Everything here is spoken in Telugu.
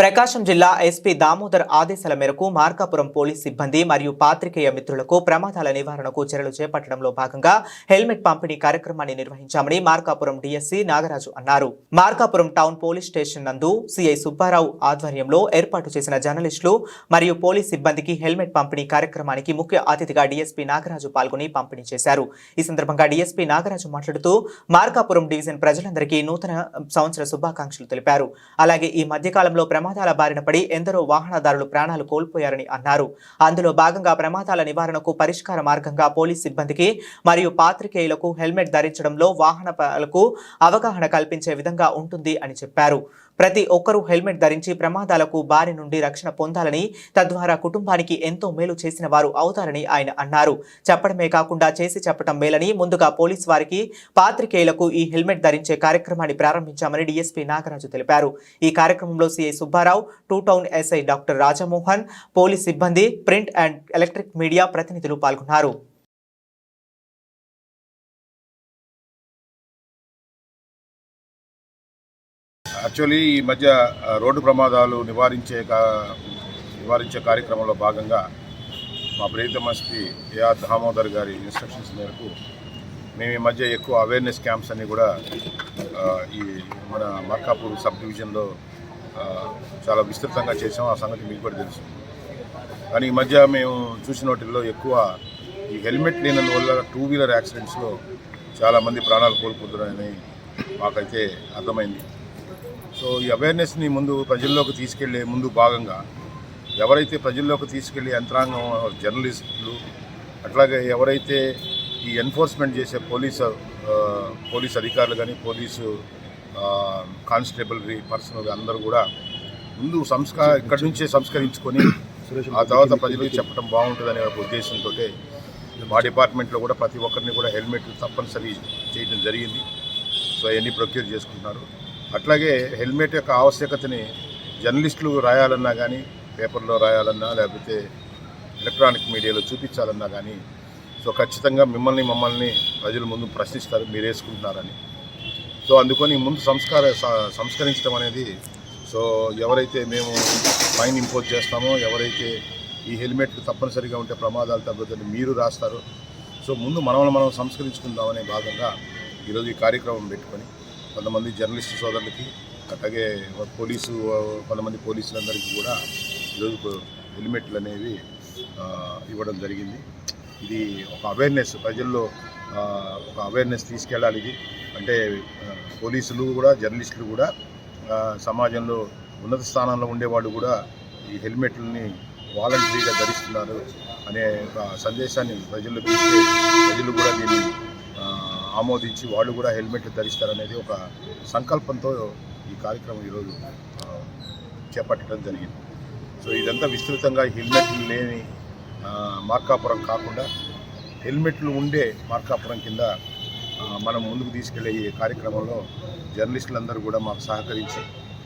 ప్రకాశం జిల్లా ఎస్పీ దామోదర్ ఆదేశాల మేరకు మార్కాపురం పోలీస్ సిబ్బంది మరియు పాత్రికేయ మిత్రులకు ప్రమాదాల నివారణకు చర్యలు చేపట్టడంలో భాగంగా హెల్మెట్ పంపిణీ కార్యక్రమాన్ని నిర్వహించామని మార్కాపురం డీఎస్సీ నాగరాజు అన్నారు. మార్కాపురం టౌన్ పోలీస్ స్టేషన్ నందు సిఐ సుబ్బారావు ఆధ్వర్యంలో ఏర్పాటు చేసిన జర్నలిస్టులు మరియు పోలీస్ సిబ్బందికి హెల్మెట్ పంపిణీ కార్యక్రమానికి ముఖ్య అతిథిగా డీఎస్పీ నాగరాజు పాల్గొని పంపిణీ చేశారు. ఈ సందర్భంగా డీఎస్పీ నాగరాజు మాట్లాడుతూ మార్కాపురం డివిజన్ ప్రజలందరికీ నూతన సంవత్సర శుభాకాంక్షలు తెలిపారు. అలాగే ఈ మధ్యకాలంలో ప్రమాదాల బారిన పడి ఎందరో వాహనదారులు ప్రాణాలు కోల్పోయారని అన్నారు. అందులో భాగంగా ప్రమాదాల నివారణకు పరిష్కార మార్గంగా పోలీస్ సిబ్బందికి మరియు పాత్రికేయులకు హెల్మెట్ ధరించడంలో వాహనాలకు అవగాహన కల్పించే విధంగా ఉంటుంది అని చెప్పారు. ప్రతి ఒక్కరూ హెల్మెట్ ధరించి ప్రమాదాలకు బారి నుండి రక్షణ పొందాలని తద్వారా కుటుంబానికి ఎంతో మేలు చేసిన వారు అవుతారని ఆయన అన్నారు. చెప్పడమే కాకుండా చేసి చెప్పడం మేలని ముందుగా పోలీస్ వారికి పాత్రికేయులకు ఈ హెల్మెట్ ధరించే కార్యక్రమాన్ని ప్రారంభించామని డీఎస్పీ నాగరాజు తెలిపారు. ఈ కార్యక్రమంలో CI Subbarao two town SI doctor Rajamohan police సిబ్బంది ప్రింట్ అండ్ ఎలక్ట్రిక్ మీడియా ప్రతినిధులు పాల్గొన్నారు. యాక్చువల్లీ ఈ మధ్య రోడ్డు ప్రమాదాలు నివారించే కా- నివారించే కార్యక్రమంలో భాగంగా మా ప్రీతమ ఎస్పీ ఏఆర్ దామోదర్ గారి ఇన్స్ట్రక్షన్స్ మేరకు మేము ఈ మధ్య ఎక్కువ అవేర్నెస్ క్యాంప్స్ అన్నీ కూడా ఈ మన మర్కాపూర్ సబ్ డివిజన్లో చాలా విస్తృతంగా చేసాం. ఆ సంగతి మీకు కూడా తెలుసు. కానీ ఈ మధ్య మేము చూసిన వాటిల్లో ఎక్కువ ఈ హెల్మెట్ లేనందు వల్ల టూ వీలర్ యాక్సిడెంట్స్లో చాలామంది ప్రాణాలు కోల్పోతున్నారని మాకైతే అర్థమైంది. సో ఈ అవేర్నెస్ని ముందు ప్రజల్లోకి తీసుకెళ్ళే ముందు భాగంగా ఎవరైతే ప్రజల్లోకి తీసుకెళ్ళే యంత్రాంగం జర్నలిస్టులు అట్లాగే ఎవరైతే ఈ ఎన్ఫోర్స్మెంట్ చేసే పోలీసు పోలీస్ అధికారులు కానీ పోలీసు కానిస్టేబుల్ పర్సనల్ అందరూ కూడా ముందు సంస్కార ఇక్కడి నుంచే సంస్కరించుకొని ఆ తర్వాత ప్రజలకు చెప్పడం. బాగుంటుందనే ఒక ఉద్దేశంతో మా డిపార్ట్మెంట్లో కూడా ప్రతి ఒక్కరిని కూడా హెల్మెట్ తప్పనిసరి చేయడం జరిగింది. సో అవన్నీ ప్రొక్యూర్ చేసుకుంటున్నారు. అట్లాగే హెల్మెట్ యొక్క ఆవశ్యకతని జర్నలిస్టులు రాయాలన్నా కానీ పేపర్లో రాయాలన్నా లేకపోతే ఎలక్ట్రానిక్ మీడియాలో చూపించాలన్నా కానీ సో ఖచ్చితంగా మిమ్మల్ని మమ్మల్ని ప్రజలు ముందు ప్రశ్నిస్తారు మీరు వేసుకుంటున్నారని. సో అందుకని ముందు సంస్కార స- సంస్కరించడం అనేది సో ఎవరైతే మేము ఫైన్ ఇంపోజ్ చేస్తామో ఎవరైతే ఈ హెల్మెట్లు తప్పనిసరిగా ఉంటే ప్రమాదాలు తగ్గుతుంది మీరు రాస్తారు సో ముందు మనల్ని మనం సంస్కరించుకుందామనే భాగంగా ఈరోజు ఈ కార్యక్రమం పెట్టుకొని కొంతమంది జర్నలిస్ట్ సోదరులకి అట్లాగే పోలీసు కొంతమంది పోలీసులందరికీ కూడా ఈరోజు హెల్మెట్లు అనేవి ఇవ్వడం జరిగింది. ఇది ఒక అవేర్నెస్ ప్రజల్లో ఒక అవేర్నెస్ తీసుకెళ్ళాలి ఇది. అంటే పోలీసులు కూడా జర్నలిస్టులు కూడా సమాజంలో ఉన్నత స్థానంలో ఉండేవాళ్ళు కూడా ఈ హెల్మెట్లని వాలంటరీగా ధరిస్తున్నారు అనే ఒక సందేశాన్ని ప్రజల్లో ఇస్తే ప్రజలు కూడా దీన్ని ఆమోదించి వాళ్ళు కూడా హెల్మెట్లు ధరిస్తారనేది ఒక సంకల్పంతో ఈ కార్యక్రమం ఈరోజు చేపట్టడం జరిగింది. సో ఇదంతా విస్తృతంగా హెల్మెట్లు లేని మార్కాపురం కాకుండా హెల్మెట్లు ఉండే మార్కాపురం కింద మనం ముందుకు తీసుకెళ్ళే ఈ కార్యక్రమంలో జర్నలిస్టులందరూ కూడా మాకు సహకరించి